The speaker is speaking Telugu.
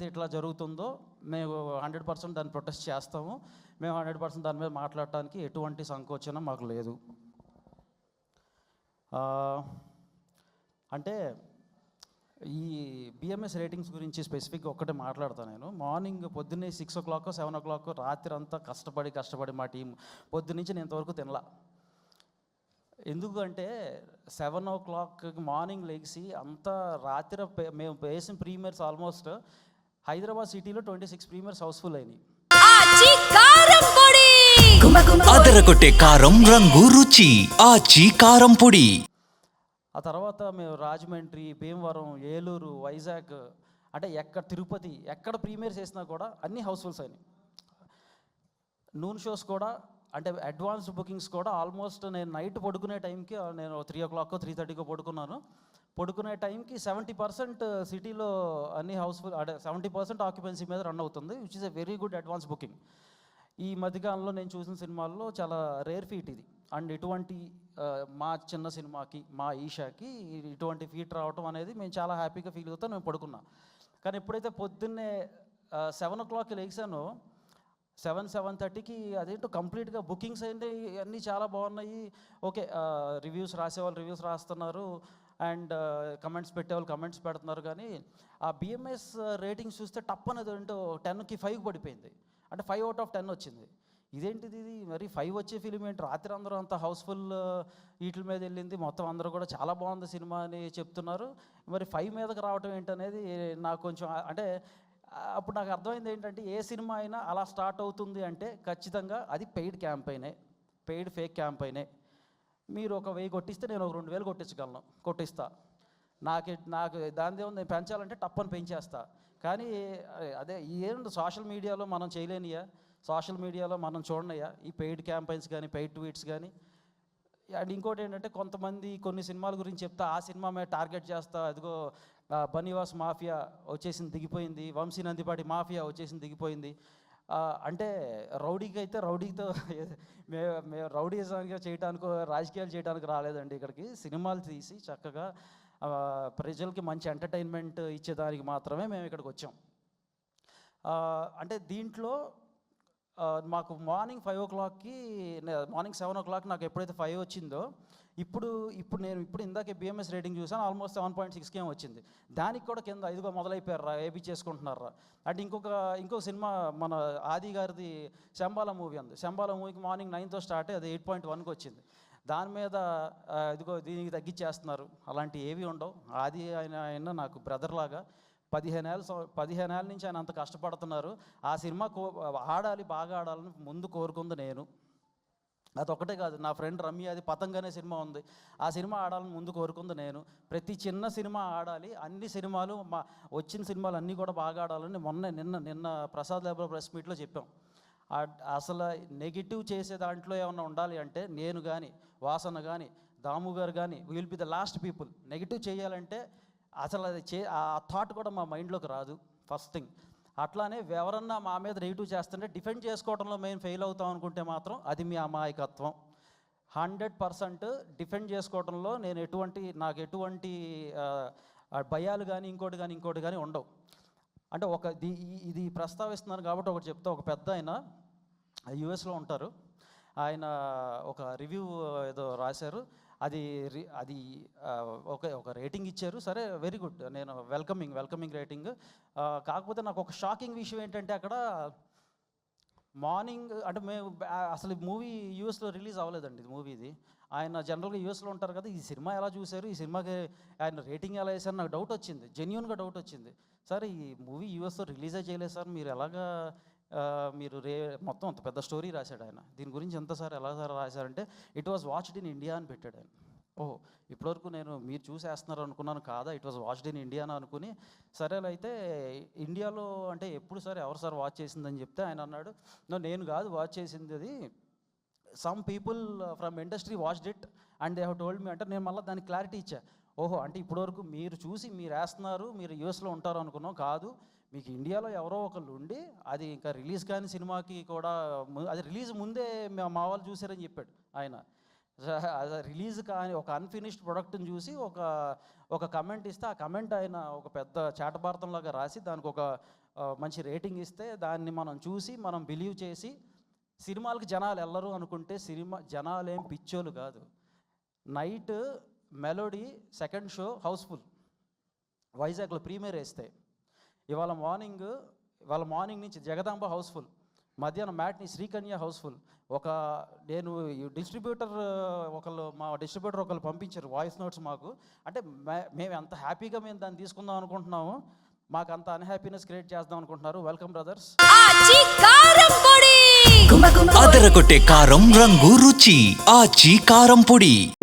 ఇట్లా జరుగుతుందో మేము హండ్రెడ్ పర్సెంట్ దాన్ని ప్రొటెస్ట్ చేస్తాము. మేము హండ్రెడ్ పర్సెంట్ దాని మీద మాట్లాడటానికి ఎటువంటి సంకోచనం మాకు లేదు. అంటే ఈ బిఎంఎస్ రేటింగ్స్ గురించి స్పెసిఫిక్గా ఒక్కటే మాట్లాడతాను నేను. మార్నింగ్ పొద్దున్నే six o'clock seven o'clock రాత్రి అంతా కష్టపడి కష్టపడి మా టీం పొద్దున్నుంచి నేను ఇంతవరకు తినలా. ఎందుకంటే సెవెన్ ఓ క్లాక్ మార్నింగ్ లెగిసి అంతా రాత్రి పే- మేము వేసిన ప్రీమియర్స్ ఆల్మోస్ట్ హైదరాబాద్ సిటీలో ట్వంటీ సిక్స్ ప్రీమియర్స్ హౌస్ఫుల్ అయినాయి. అదరగొట్టే కారం రంగు రుచి. ఆచి కారం పొడి. ఆ తర్వాత మేము రాజమండ్రి భీమవరం ఏలూరు వైజాగ్ అంటే ఎక్కడ తిరుపతి ఎక్కడ ప్రీమియర్స్ వేసినా కూడా అన్ని హౌస్ఫుల్స్ అయినాయి. నూన్ షోస్ కూడా అంటే అడ్వాన్స్ బుకింగ్స్ కూడా ఆల్మోస్ట్ నేను నైట్ పడుకునే టైంకి నేను త్రీ ఓ క్లాక్ త్రీ థర్టీకో పడుకున్నాను. పడుకునే టైంకి సెవెంటీ పర్సెంట్ సిటీలో అన్ని హౌస్ఫుల్ అంటే సెవెంటీ పర్సెంట్ ఆక్యుపెన్సీ మీద రన్ అవుతుంది which is a very good advance booking ఈ మధ్యకాలంలో నేను చూసిన సినిమాల్లో చాలా రేర్ ఫీట్ ఇది. అండ్ ఇటువంటి మా చిన్న సినిమాకి మా ఈషాకి ఇటువంటి ఫీట్ రావటం అనేది మేము చాలా హ్యాపీగా ఫీల్ అవుతాం మేము పడుకున్నాం. కానీ ఎప్పుడైతే పొద్దున్నే సెవెన్ ఓ క్లాక్కి లేచానో సెవెన్ సెవెన్ థర్టీకి అదేంటో కంప్లీట్గా బుకింగ్స్ అయింది అన్నీ చాలా బాగున్నాయి. ఓకే రివ్యూస్ రాసేవాళ్ళు రివ్యూస్ రాస్తున్నారు. అండ్ కమెంట్స్ పెట్టేవాళ్ళు కమెంట్స్ పెడుతున్నారు కానీ ఆ బిఎంఎస్ రేటింగ్ చూస్తే టప్ అనేది ఏంటో టెన్కి ఫైవ్ పడిపోయింది. అంటే ఫైవ్ అవుట్ ఆఫ్ టెన్ వచ్చింది. ఇదేంటిది ఇది? మరి ఫైవ్ వచ్చే ఫిలిం ఏంటి? రాత్రి అందరూ అంత హౌస్ఫుల్ వీటి మీద వెళ్ళింది. మొత్తం అందరూ కూడా చాలా బాగుంది సినిమా అని చెప్తున్నారు. మరి ఫైవ్ మీదకి రావటం ఏంటనేది నాకు కొంచెం అంటే అప్పుడు నాకు అర్థమైంది ఏంటంటే ఏ సినిమా అయినా అలా స్టార్ట్ అవుతుంది అంటే ఖచ్చితంగా అది పెయిడ్ క్యాంపెయినే పెయిడ్ ఫేక్ క్యాంపెయినే మీరు ఒక వెయ్యి కొట్టిస్తే నేను ఒక రెండు వేలు కొట్టించగలను కొట్టిస్తా. నాకు నాకు దాని ఉంది నేను పెంచాలంటే టప్పని పెంచేస్తా. కానీ అదే ఏంటి సోషల్ మీడియాలో మనం చేయలేనియా? సోషల్ మీడియాలో మనం చూడనయ్యా ఈ పెయిడ్ క్యాంపైన్స్ కానీ పెయిడ్ ట్వీట్స్ కానీ అండ్ ఇంకోటి ఏంటంటే కొంతమంది కొన్ని సినిమాల గురించి చెప్తా ఆ సినిమా మీద టార్గెట్ చేస్తా అదిగో ఆ, బనీవాస్ మాఫియా వచ్చేసింది దిగిపోయింది వంశీ నందిపాటి మాఫియా వచ్చేసింది దిగిపోయింది. అంటే రౌడీకి అయితే రౌడీతో మేము మేము రౌడీజంగా చేయడానికి రాజకీయాలు చేయడానికి రాలేదండి ఇక్కడికి. సినిమాలు తీసి చక్కగా ప్రజలకి మంచి ఎంటర్టైన్మెంట్ ఇచ్చేదానికి మాత్రమే మేము ఇక్కడికి వచ్చాం. అంటే దీంట్లో మాకు మార్నింగ్ ఫైవ్ ఓ క్లాక్కి మార్నింగ్ సెవెన్ ఓ క్లాక్ నాకు ఎప్పుడైతే ఫైవ్ వచ్చిందో ఇప్పుడు ఇప్పుడు నేను ఇప్పుడు ఇందాకే బిఎంఎస్ రేటింగ్ చూసాను almost seven point six came వచ్చింది. దానికి కూడా కింద ఐదుగా మొదలైపోయారా ఏబీ చేసుకుంటున్నారా అంటే ఇంకొక ఇంకొక సినిమా మన ఆది గారిది శంబాల మూవీ ఉంది. శంబాల మూవీకి మార్నింగ్ నైన్తో స్టార్ట్ అది ఎయిట్ పాయింట్ వన్కి వచ్చింది. దాని మీద ఇదిగో దీనికి తగ్గించేస్తున్నారు. అలాంటి ఏవి ఉండవు. ఆది ఆయన ఆయన నాకు బ్రదర్ లాగా పదిహేను ఏళ్ళ పదిహేను ఏళ్ళ నుంచి ఆయన అంత కష్టపడుతున్నారు. ఆ సినిమా కో ఆడాలి బాగా ఆడాలని ముందు కోరుకుంది నేను. అదొకటే కాదు నా ఫ్రెండ్ రమ్య అది పతంగ్ అనే సినిమా ఉంది. ఆ సినిమా ఆడాలని ముందు కోరుకుంది నేను. ప్రతి చిన్న సినిమా ఆడాలి అన్ని సినిమాలు మా వచ్చిన సినిమాలు అన్నీ కూడా బాగా ఆడాలని మొన్న నిన్న నిన్న ప్రసాద్ లేబర్ ప్రెస్ మీట్లో చెప్పాం. అసలు నెగిటివ్ చేసే దాంట్లో ఏమైనా ఉండాలి అంటే నేను కానీ వాసన కానీ దాము గారు కానీ will be the last people. Negative చేయాలంటే అసలు అది చే ఆ థాట్ కూడా మా మైండ్లోకి రాదు ఫస్ట్ థింగ్. అట్లానే ఎవరన్నా మా మీద నెగిటివ్ చేస్తుంటే డిఫెండ్ చేసుకోవడంలో మేము ఫెయిల్ అవుతాం అనుకుంటే మాత్రం అది మీ అమాయకత్వం. హండ్రెడ్ పర్సెంట్ డిఫెండ్ చేసుకోవడంలో నేను ఎటువంటి నాకు ఎటువంటి భయాలు కానీ ఇంకోటి కానీ ఇంకోటి కానీ ఉండవు. అంటే ఒక ఇది ఇది ప్రస్తావిస్తున్నాను కాబట్టి ఒకటి చెప్తా. ఒక పెద్ద ఆయన యుఎస్లో ఉంటారు. ఆయన ఒక రివ్యూ ఏదో రాశారు. అది రి- అది ఒక ఒక రేటింగ్ ఇచ్చారు. సరే వెరీ గుడ్ నేను వెల్కమింగ్ వెల్కమింగ్ రేటింగ్ కాకపోతే నాకు ఒక షాకింగ్ విషయం ఏంటంటే అక్కడ మార్నింగ్ అంటే మేము అసలు మూవీ యూఎస్లో రిలీజ్ అవ్వలేదండి ఇది మూవీ ఇది. ఆయన జనరల్గా యూఎస్లో ఉంటారు కదా ఈ సినిమా ఎలా చూశారు ఈ సినిమాకి ఆయన రేటింగ్ ఎలా వేశారు నాకు డౌట్ వచ్చింది. జెన్యున్గా డౌట్ వచ్చింది. సార్ ఈ మూవీ యూఎస్లో రిలీజే చేయలేదు సార్ మీరు ఎలాగా మీరు రే మొత్తం అంత పెద్ద స్టోరీ రాశాడు ఆయన. దీని గురించి ఎంత సార్ ఎలా సార్ రాశారంటే it was watched in India అని పెట్టాడు ఆయన. ఓహో ఇప్పటివరకు నేను మీరు చూసేస్తున్నారు అనుకున్నాను కాదా it was watched in India అని అనుకుని సరేలే అయితే ఇండియాలో అంటే ఎప్పుడు సార్ ఎవరు సార్ వాచ్ చేసిందని చెప్తే ఆయన అన్నాడు నేను కాదు వాచ్ చేసింది అది. Some people from industry watched it and they have told me అంటే నేను మళ్ళీ దానికి క్లారిటీ ఇచ్చా. ఓహో అంటే ఇప్పటివరకు మీరు చూసి మీరు వేస్తున్నారు మీరు యూఎస్లో ఉంటారు అనుకున్నాం కాదు మీకు ఇండియాలో ఎవరో ఒకళ్ళు ఉండి అది ఇంకా రిలీజ్ కాని సినిమాకి కూడా అది రిలీజ్ ముందే మా- మా వాళ్ళు చూసారని చెప్పాడు ఆయన. రిలీజ్ కాని ఒక అన్ఫినిష్డ్ ప్రొడక్ట్ని చూసి ఒక ఒక కమెంట్ ఇస్తే ఆ కమెంట్ ఆయన ఒక పెద్ద చాటభారతంలాగా రాసి దానికి ఒక మంచి రేటింగ్ ఇస్తే దాన్ని మనం చూసి మనం బిలీవ్ చేసి సినిమాలకు జనాలు వెళ్ళరు అనుకుంటే సినిమా జనాలు ఏం పిచ్చోలు కాదు. Night Melody second show house full. వైజాగ్లో ప్రీమియర్ వేస్తాయి ఇవాళ మార్నింగ్ ఇవాళ మార్నింగ్ నుంచి జగదాంబ హౌస్ఫుల్ మధ్యాహ్నం మ్యాట్ని శ్రీకన్య హౌస్ఫుల్. ఒక నేను డిస్ట్రిబ్యూటర్ ఒకళ్ళు మా డిస్ట్రిబ్యూటర్ ఒకళ్ళు పంపించారు వాయిస్ నోట్స్ మాకు. అంటే మే- మేము ఎంత హ్యాపీగా మేము దాన్ని తీసుకుందాం అనుకుంటున్నాము మాకు అంత అన్హ్యాపీనెస్ క్రియేట్ చేద్దాం అనుకుంటున్నారు. Welcome brothers. అదరగొట్టే కారం రంగు రుచి. ఆచి కారం పొడి.